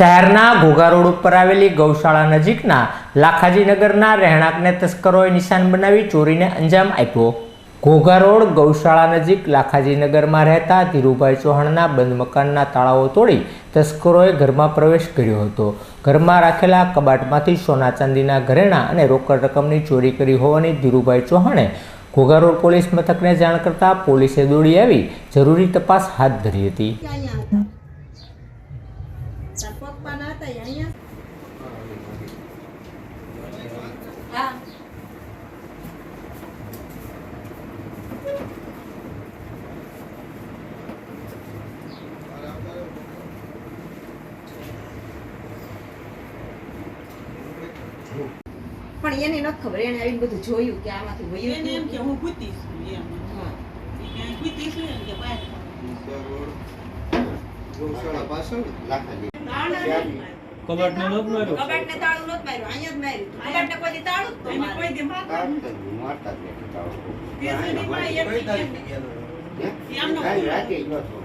શહેરના ઘોઘા રોડ ઉપર આવેલી ગૌશાળા નજીકના લાખાજીનગરના રહેણાંકને તસ્કરોએ નિશાન બનાવી ચોરીને અંજામ આપ્યો. ઘોઘા રોડ ગૌશાળા નજીક લાખાજીનગરમાં રહેતા ધીરુભાઈ ચૌહાણના બંધ મકાનના તાળાઓ તોડી તસ્કરોએ ઘરમાં પ્રવેશ કર્યો હતો. ઘરમાં રાખેલા કબાટમાંથી સોના ચાંદીના ઘરેણાં અને રોકડ રકમની ચોરી કરી હોવાની ધીરુભાઈ ચૌહાણે ઘોઘા રોડ પોલીસ મથકને જાણ કરતા પોલીસે દોડી આવી. જરૂરી તપાસ હાથ ધરી હતી. હતા તાર પપ્પાના હતા એ અહીંયા હા પણ એને ન ખબર એને આવીને બધું જોયું કે આમાંથી વયું એને એમ કે હું છું એમ. હા. એ કે અહીં કૂદી છું એમ કે બહાર ગૌશાળા ને નોત માર્યો કબાટ ને તાળું નોત માર્યો અહીંયા જ માર્યું. કબાટને કોઈ તાળું તો એને કોઈ દે મારતા મારતા જ તાળું તાવ. સુધી માં એક હે? એમનો કાંઈ રાખે જ નહોતું.